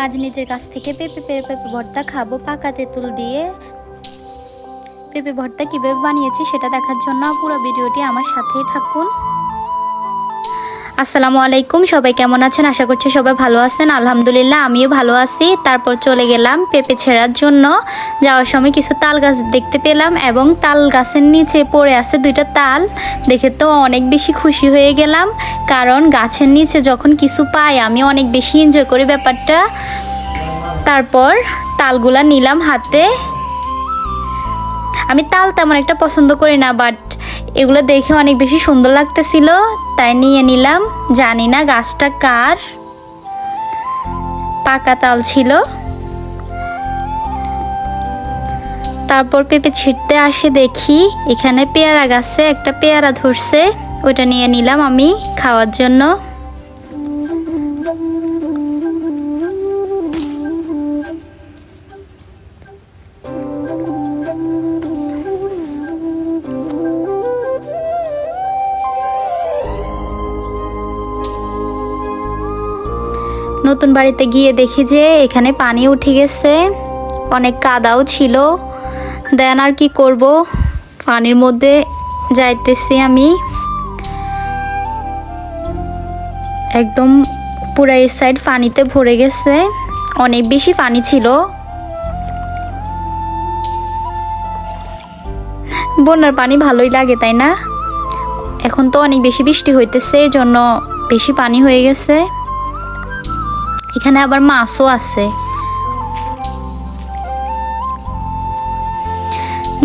আজ নিজের কাছ থেকে পেঁপে পেঁপে ভর্তা খাব, পাকা তেঁতুল দিয়ে। পেঁপে ভর্তা কীভাবে বানিয়েছি সেটা দেখার জন্য পুরো ভিডিওটি আমার সাথেই থাকুন। আসসালামু আলাইকুম, সবাই কেমন আছেন? আশা করছি সবাই ভালো আছেন। আলহামদুলিল্লাহ, আমিও ভালো আছি। তারপর চলে গেলাম পেঁপে ছেঁড়ার জন্য। যাওয়ার সময় কিছু তাল গাছ দেখতে পেলাম এবং তাল গাছের নিচে পড়ে আছে দুইটা তাল। দেখে তো অনেক বেশি খুশি হয়ে গেলাম। কারণ গাছের নিচে যখন কিছু পাই, আমি অনেক বেশি এনজয় করি ব্যাপারটা। তারপর তালগুলা নিলাম হাতে। আমি তাল তেমন একটা পছন্দ করি না বাট এগুলো দেখে অনেক বেশি সুন্দর লাগতেছিল, তাই নিয়ে নিলাম। জানি না গাছটা কার। পাকা তাল ছিল। তারপর পেঁপে ছিটতে আসে দেখি, এখানে পেয়ারা গাছে একটা পেয়ারা ধরছে, ওইটা নিয়ে নিলাম আমি খাওয়ার জন্য। নতুন বাড়িতে গিয়ে দেখি যে এখানে পানি উঠে গেছে। অনেক কাদাও ছিল। দেন আর কি করব? পানির মধ্যে যাইতেছি আমি। একদম পুরা এই সাইড পানিতে ভরে গেছে। অনেক বেশি পানি ছিল। বন্যার পানি ভালোই লাগে, তাই না? এখন তো অনেক বেশি বৃষ্টি হইতেছে এই জন্য বেশি পানি হয়ে গেছে। এখানে আবার মাছও আছে।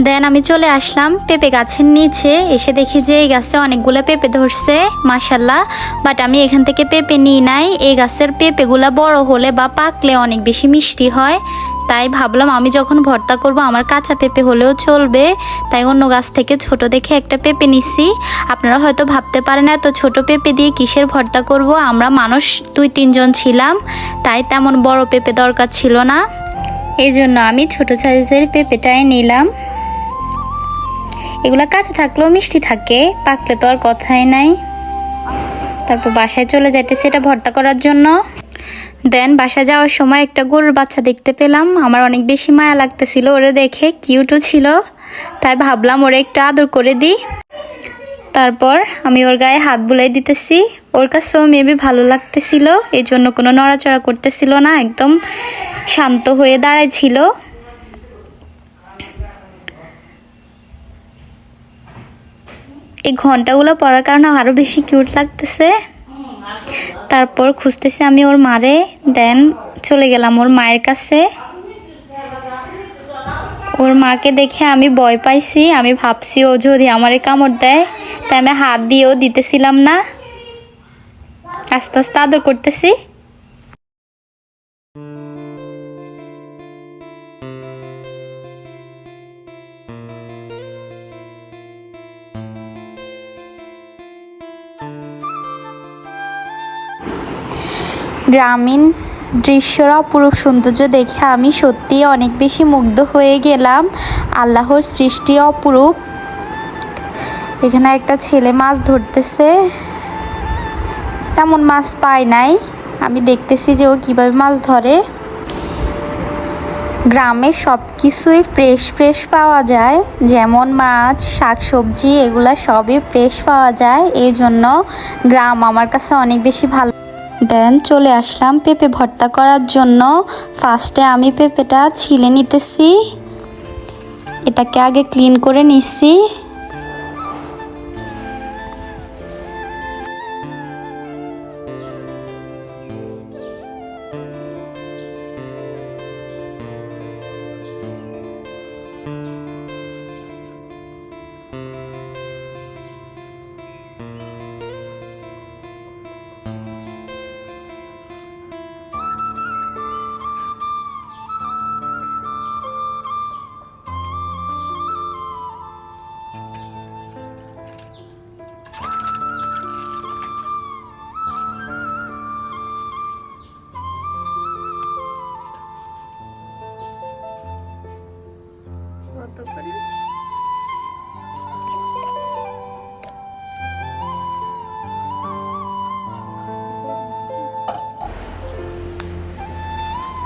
দেন আমি চলে আসলাম পেঁপে গাছের নিচে। এসে দেখি যে এই গাছে অনেকগুলো পেঁপে ধরছে মাসাল্লাহ বাট আমি এখান থেকে পেঁপে নিই নাই। এই গাছের পেঁপেগুলো বড় হলে বা পাকলে অনেক বেশি মিষ্টি হয়। তাই ভাবলাম আমি যখন ভর্তা করব, আমার কাঁচা পেঁপে হলেও চলবে। তাই অন্য গাছ থেকে ছোট দেখে একটা পেঁপে নিছি। আপনারা হয়তো ভাবতে পারেন, এত ছোট পেঁপে দিয়ে কিসের ভর্তা করব? আমরা মানুষ, দুই, তিনজন ছিলাম। তাই তেমন বড় পেঁপে দরকার ছিল না। এই জন্য আমি ছোট সাইজের পেঁপেটাই নিলাম। এগুলা কাঁচা থাকলেও মিষ্টি থাকে, পাকলে তো আর কথাই নাই। তারপর বাসায় চলে যাইতে সেটা ভর্তা করার জন্য। দেন বাসা যাওয়ার সময় একটা গরুর বাচ্চা দেখতে পেলাম। আমার অনেক বেশি মায়া লাগতেছিল, ওরে দেখে কিউটও ছিল। তাই ভাবলাম ওরে একটা আদর করে দিই। তারপর আমি ওর গায়ে হাত বুলাই দিতেছি। ওর কাছেও মেবি ভালো লাগতেছিল এই জন্য কোনো নড়াচড়া করতেছিল না, একদম শান্ত হয়ে দাঁড়ায় ছিল এই ঘন্টাগুলো পড়ার কারণে আরও বেশি কিউট লাগতেছে। তারপর খুঁজতেছি আমি ওর মারে, দেন চলে গেলাম ওর মায়ের কাছে। ওর মাকে দেখে আমি ভয় পাইছি, আমি ভাবছি ও যদি আমারে কামড় দেয়, তাই আমি হাত দিয়েও দিতেছিলাম না। আস্তে আস্তে আদর করতেছি। গ্রামীণ দৃশ্যর অপরূপ সৌন্দর্য দেখে আমি সত্যিই অনেক বেশি মুগ্ধ হয়ে গেলাম। আল্লাহর সৃষ্টি অপরূপ। এখানে একটা ছেলে মাছ ধরতেছে। তেমন মাছ পায় নাই। আমি দেখতেছি যে ও কীভাবে মাছ ধরে। গ্রামে সব কিছুই ফ্রেশ ফ্রেশ পাওয়া যায়। যেমন মাছ, শাকসবজি, এগুলা সবই ফ্রেশ পাওয়া যায়। এই জন্য গ্রাম আমার কাছে অনেক বেশি ভালো দেন চলে আসলাম পেঁপে ভর্তা করার জন্য। ফার্স্টে আমি পেঁপেটা ছিলে নিতেছি। এটাকে আগে ক্লিন করে নিচ্ছি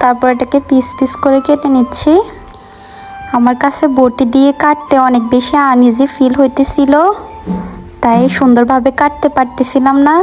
তারপর এটাকে পিস পিস করে কেটে নিচ্ছি। আমার কাছে বটি দিয়ে কাটতে অনেক বেশি আনইজি ফিল হইতেছিল, তাই সুন্দরভাবে কাটতে পারতেছিলাম না।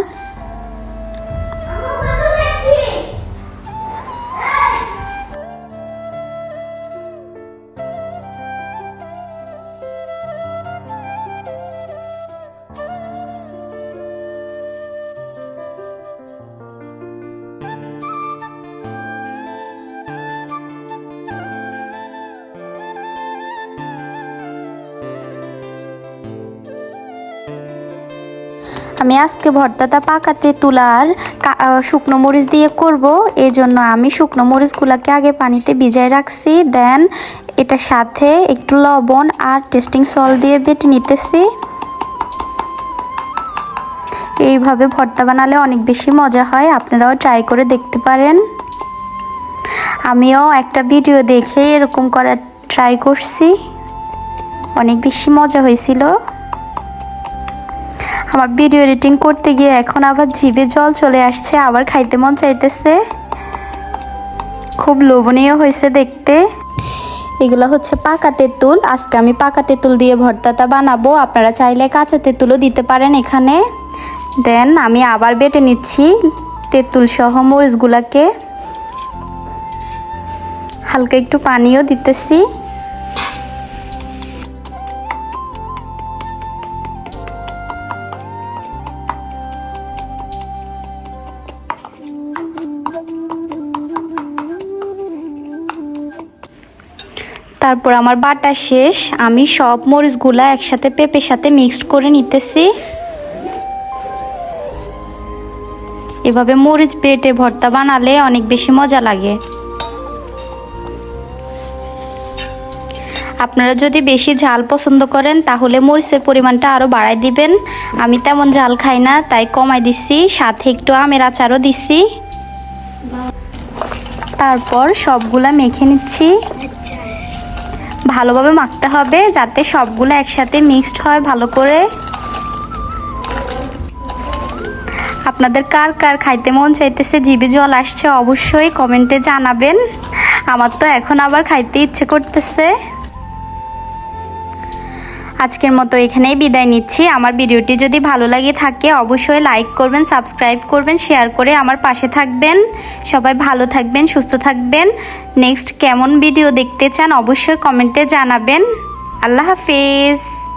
আমি আজকে ভর্তাটা পাকাতে তুলার শুকনো মরিচ দিয়ে করব। এই জন্য আমি শুকনো মরিচগুলোকে আগে পানিতে ভিজায় রাখছি। দেন এটার সাথে একটু লবণ আর টেস্টিং সল দিয়ে বেটে নিতেছি। এইভাবে ভর্তা বানালে অনেক বেশি মজা হয়। আপনারাও ট্রাই করে দেখতে পারেন। আমিও একটা ভিডিও দেখে এরকম করার ট্রাই করছি। অনেক বেশি মজা হয়েছিল। আমার ভিডিও এডিটিং করতে গিয়ে এখন আবার জিভে জল চলে আসছে আবার খাইতে মন চাইতেছে। খুব লোভনীয় হয়েছে দেখতে। এগুলো হচ্ছে পাকা তেঁতুল আজকে আমি পাকা তেঁতুল দিয়ে ভর্তাটা বানাবো। আপনারা চাইলে কাঁচা তেঁতুলও দিতে পারেন এখানে। দেন আমি আবার বেটে নিচ্ছি তেঁতুল সহ মরিচগুলাকে। হালকা একটু পানিও দিতেছি। তারপর আমার বাটা শেষ। আমি সব মরিচগুলা একসাথে পেঁপের সাথে মিক্সড করে নিতেছি। এভাবে মরিচ বেটে ভর্তা বানালে অনেক বেশি মজা লাগে। আপনারা যদি বেশি ঝাল পছন্দ করেন, তাহলে মরিচের পরিমাণটা আরও বাড়াই দিবেন। আমি তেমন ঝাল খাই না, তাই কমাই দিছি। সাথে একটু আমের আচারও দিছি। তারপর সবগুলা মেখে নিচ্ছি। ভালোভাবে মাখতে হবে যাতে সবগুলো একসাথে মিক্সড হয় ভালো করে। আপনাদের কার কার খাইতে মন চাইতেছে, জিভে জল আসছে অবশ্যই কমেন্টে জানাবেন। আমার তো এখন আবার খাইতে ইচ্ছে করতেছে। আজকের মতো এখানেই বিদায় নিচ্ছি। আমার ভিডিওটি যদি ভালো লাগে থাকে, অবশ্যই লাইক করবেন সাবস্ক্রাইব করবেন শেয়ার করে আমার পাশে থাকবেন। সবাই ভালো থাকবেন, সুস্থ থাকবেন। নেক্সট কেমন ভিডিও দেখতে চান, অবশ্যই কমেন্টে জানাবেন। আল্লাহ হাফিজ।